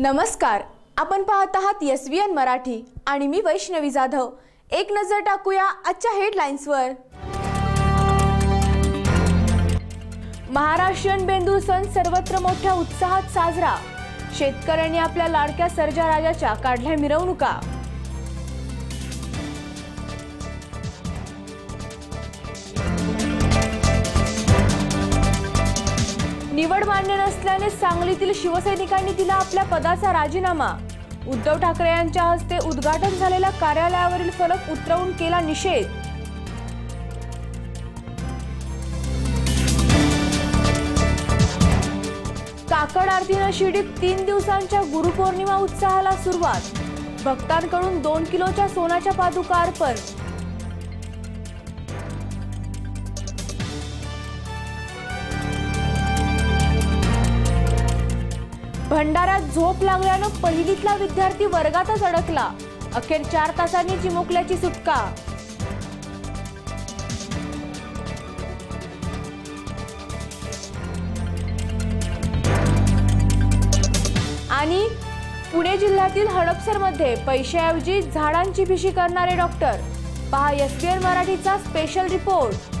नमस्कार. आपण पाहत आहात एस व्ही एन मराठी आणि मी वैष्णवी जाधव. एक नजर टाकूया आजच्या हेडलाईन्सवर महाराष्ट्रीयन बेंदूर सण सर्वत्र मोठ्या उत्साहात साजरा. शेतकऱ्यांनी आपल्या लाडक्या सर्जा राजाच्या काढल्या मिरवणुका. निवड मान्य नसल्याने सांगलीतील शिवसैनिकांनी दिला आपल्या पदाचा राजीनामा. उद्धव ठाकरे यांच्या हस्ते उद्घाटन झालेल्या कार्यालयावरील फलक उतरवून केला निषेध. काकड आरतीनं शिर्डीत तीन दिवसांच्या गुरुपौर्णिमा उत्साहाला सुरुवात. भक्तांकडून दोन किलोच्या सोन्याच्या पादुका अर्पण भंडाऱ्यात झोप लागल्यानं पहिलीतला विद्यार्थी वर्गातच अडकला. अखेर चार तासांनी चिमुकल्याची सुटका. आणि पुणे जिल्ह्यातील हडपसरमध्ये पैशाऐवजी झाडांची भिशी करणारे डॉक्टर. पहा एस पी एन मराठीचा स्पेशल रिपोर्ट